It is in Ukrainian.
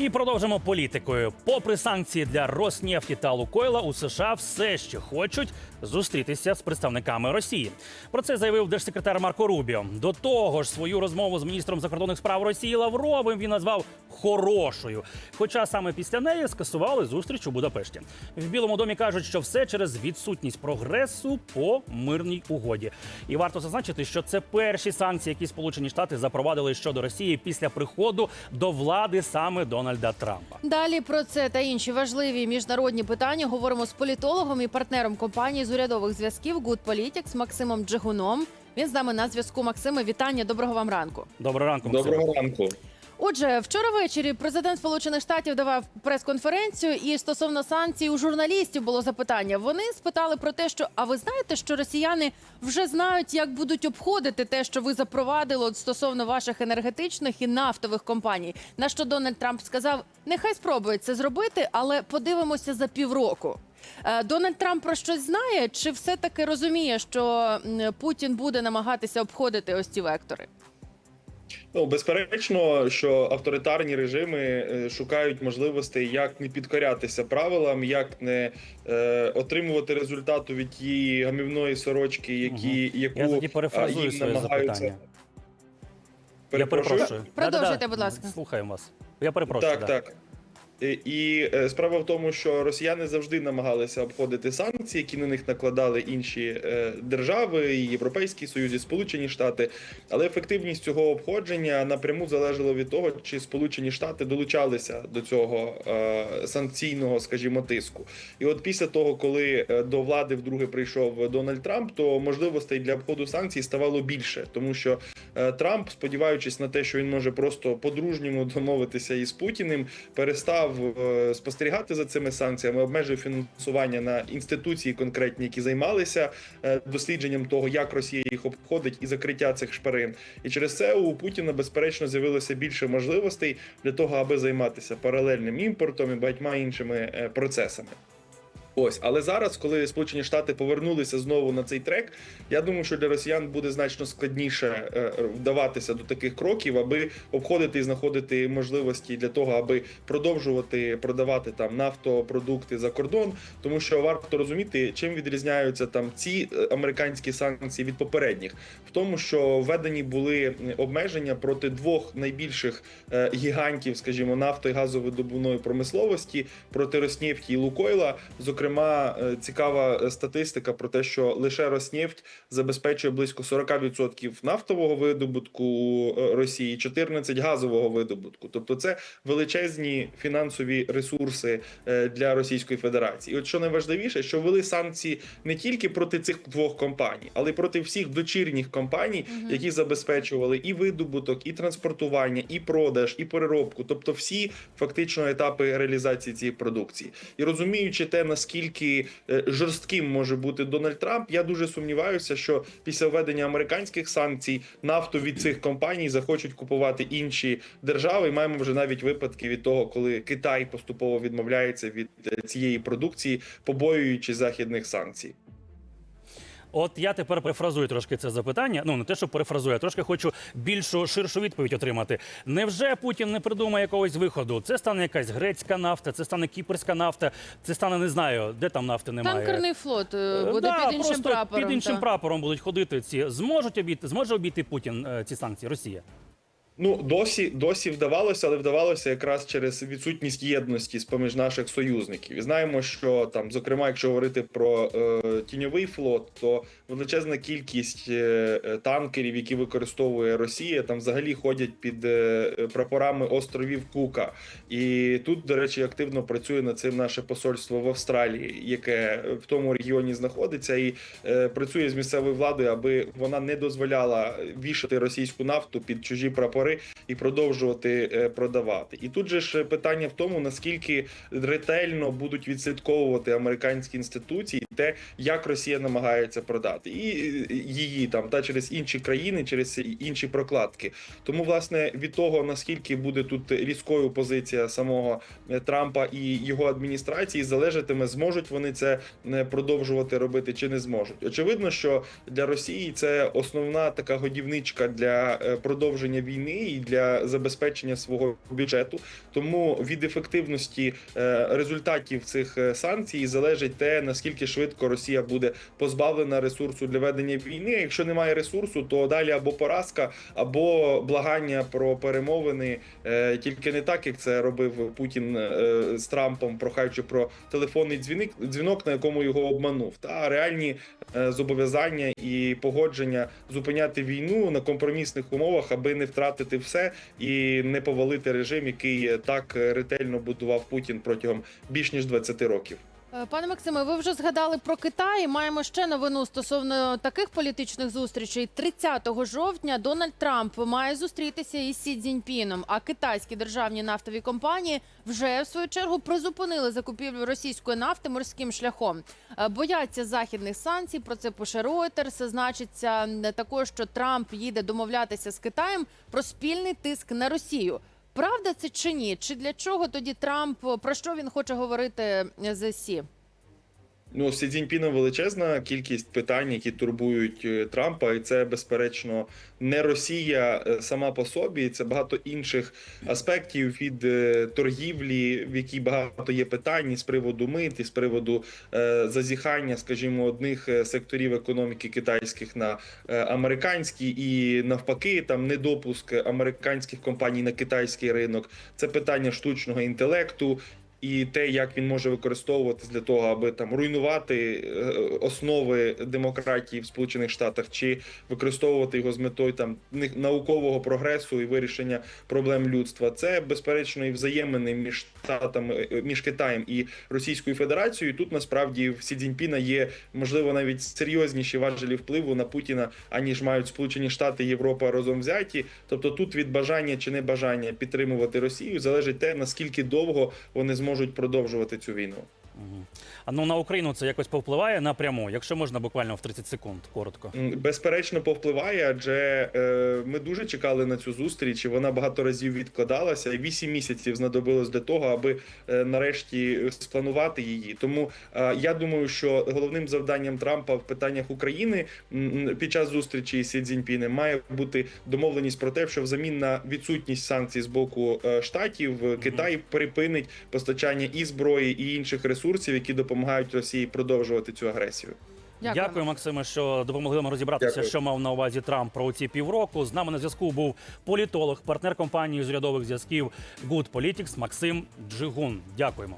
І продовжимо політикою. Попри санкції для Роснефті та Лукойла, у США все ще хочуть зустрітися з представниками Росії. Про це заявив держсекретар Марко Рубіо. До того ж, свою розмову з міністром закордонних справ Росії Лавровим він назвав хорошою. Хоча саме після неї скасували зустріч у Будапешті. В Білому домі кажуть, що все через відсутність прогресу по мирній угоді. І варто зазначити, що це перші санкції, які Сполучені Штати запровадили щодо Росії після приходу до влади саме Дональда Трампа. Далі про це та інші важливі міжнародні питання говоримо з політологом і партнером компанії з урядових зв'язків Good Politics Максимом Джигуном. Він з нами на зв'язку. Максиме, вітання. Доброго вам ранку. Доброго ранку, Максим. Доброго ранку. Отже, вчора ввечері президент Сполучених Штатів давав прес-конференцію, і стосовно санкцій у журналістів було запитання. Вони спитали про те, що а ви знаєте, що росіяни вже знають, як будуть обходити те, що ви запровадили от стосовно ваших енергетичних і нафтових компаній. На що Дональд Трамп сказав: нехай спробують це зробити, але подивимося за півроку. Е, Дональд Трамп про щось знає, чи все таки розуміє, що Путін буде намагатися обходити ось ці вектори? Ну безперечно, що авторитарні режими е, шукають можливостей, як не підкорятися правилам, як не е, отримувати результату від тієї гамівної сорочки, які яку Я тоді перефразую їм своє намагаються. запитання. Я Перепрошую? перепрошую. Продовжуйте, будь ласка. Слухаємо вас. Я перепрошую. Так, да. так. І- І е, справа в тому, що росіяни завжди намагалися обходити санкції, які на них накладали інші е, держави, Європейський Союз, і Сполучені Штати. Але ефективність цього обходження напряму залежала від того, чи Сполучені Штати долучалися до цього е, санкційного, скажімо, тиску. І от після того, коли е, до влади вдруге прийшов Дональд Трамп, то можливостей для обходу санкцій ставало більше, тому що е, Трамп, сподіваючись на те, що він може просто по-дружньому домовитися із Путіним, перестав е, спостерігати за цими санкціями, обмежив фінансування на інституції конкретні, які займалися е, дослідженням того, як Росія їх обходить, і закриття цих шпарин. І через це у Путіна безперечно з'явилося більше можливостей для того, аби займатися паралельним імпортом і багатьма іншими е, процесами. Ось, але зараз, коли Сполучені Штати повернулися знову на цей трек, я думаю, що для росіян буде значно складніше е, вдаватися до таких кроків, аби обходити і знаходити можливості для того, аби продовжувати продавати там нафтопродукти за кордон. Тому що варто розуміти, чим відрізняються там ці е, американські санкції від попередніх, в тому, що введені були обмеження проти двох найбільших е, гігантів, скажімо, нафто і газовидобувної промисловості проти Роснефті і Лукойла. Зокрема, е, цікава статистика про те, що лише Роснефть забезпечує близько 40% нафтового видобутку е, Росії, 14% газового видобутку. Тобто, це величезні фінансові ресурси е, для Російської Федерації. І от що найважливіше, що ввели санкції не тільки проти цих двох компаній, але й проти всіх дочірніх компаній, які забезпечували і видобуток, і транспортування, і продаж, і переробку, тобто всі фактично етапи реалізації цієї продукції. І розуміючи те, наскільки е, жорстким може бути Дональд Трамп, я дуже сумніваюся, що після введення американських санкцій нафту від цих компаній захочуть купувати інші держави. І маємо вже навіть випадки від того, коли Китай поступово відмовляється від е, цієї продукції, побоюючи західних санкцій. От я тепер перефразую трошки це запитання. Ну не те, що перефразую, а трошки хочу більшу ширшу відповідь отримати. Невже Путін не придумає якогось виходу? Це стане якась грецька нафта, це стане кіпрська нафта, це стане не знаю, де там нафти немає. Танкерний флот е, Е, буде да, під іншим прапором. Під іншим та. прапором будуть ходити ці. Зможуть обійти, зможе обійти Путін е, ці санкції Росія. Ну, досі досі вдавалося, але вдавалося якраз через відсутність єдності з поміж наших союзників. І знаємо, що там, зокрема, якщо говорити про е, тіньовий флот, то величезна кількість е, е, танкерів, які використовує Росія, там взагалі ходять під е, е, прапорами островів Кука. І тут, до речі, активно працює над цим наше посольство в Австралії, яке в тому регіоні знаходиться, і е, працює з місцевою владою, аби вона не дозволяла вішати російську нафту під чужі прапори і продовжувати е, продавати. І тут же ж питання в тому, наскільки ретельно будуть відслідковувати американські інституції те, як Росія намагається продати, і е, її там та через інші країни, через інші прокладки. Тому, власне, від того наскільки буде тут різкою позиція самого е, Трампа і його адміністрації, залежатиме, зможуть вони це е, продовжувати робити чи не зможуть. Очевидно, що для Росії це основна така годівничка для е, продовження війни, і для забезпечення свого бюджету. Тому від ефективності е, результатів цих е, санкцій залежить те, наскільки швидко Росія буде позбавлена ресурсу для ведення війни. Якщо немає ресурсу, то далі або поразка, або благання про перемовини, е, тільки не так, як це робив Путін з Трампом, прохаючи про телефонний дзвіник, дзвінок, на якому його обманув, та реальні зобов'язання і погодження зупиняти війну на компромісних умовах, аби не втратити все і не повалити режим, який так ретельно будував Путін протягом більш ніж 20 років. Е, Пане Максиме, ви вже згадали про Китай. Маємо ще новину стосовно таких політичних зустрічей. 30 жовтня Дональд Трамп має зустрітися із Сі Цзіньпіном, а китайські державні нафтові компанії вже в свою чергу призупинили закупівлю російської нафти морським шляхом. Е, Бояться західних санкцій. Про це пише Reuters. Значиться також, що Трамп їде домовлятися з Китаєм про спільний тиск на Росію. Правда це чи ні? Чи для чого тоді Трамп про що він хоче говорити з Сі? Ну, Сі Цзіньпіном величезна кількість питань, які турбують е, Трампа, і це безперечно не Росія е, сама по собі. Це багато інших аспектів від е, торгівлі, в якій багато є питань і з приводу мит, і з приводу е, зазіхання, скажімо, одних секторів економіки китайських на американські, і навпаки, там недопуск американських компаній на китайський ринок. Це питання штучного інтелекту і те, як він може використовуватись для того, аби там руйнувати е, основи демократії в Сполучених Штатах, чи використовувати його з метою там наукового прогресу і вирішення проблем людства. Це безперечно і взаємини між штатами, е, між Китаєм і Російською Федерацією. Тут насправді в Сі Цзіньпіна є можливо навіть серйозніші важелі впливу на Путіна, аніж мають Сполучені Штати Європа разом взяті. Тобто тут від бажання чи не бажання підтримувати Росію залежить те, наскільки довго вони зможуть продовжувати цю війну. А ну на Україну це якось повпливає напряму, якщо можна буквально в 30 секунд, коротко. Безперечно, повпливає, адже е, ми дуже чекали на цю зустріч. і Вона багато разів відкладалася. і Вісім місяців знадобилось для того, аби е, нарешті спланувати її. Тому е, я думаю, що головним завданням Трампа в питаннях України м, під час зустрічі Сі Цзіньпінем має бути домовленість про те, що взамін на відсутність санкцій з боку е, штатів е, Китай припинить постачання і зброї, і інших ресурсів, які допомагають Росії продовжувати цю агресію. Дякую. Дякую, Максиме, що допомогли нам розібратися, Дякую. що мав на увазі Трамп про ці півроку. З нами на зв'язку був політолог, партнер компанії з урядових зв'язків Good Politics Максим Джигун. Дякуємо.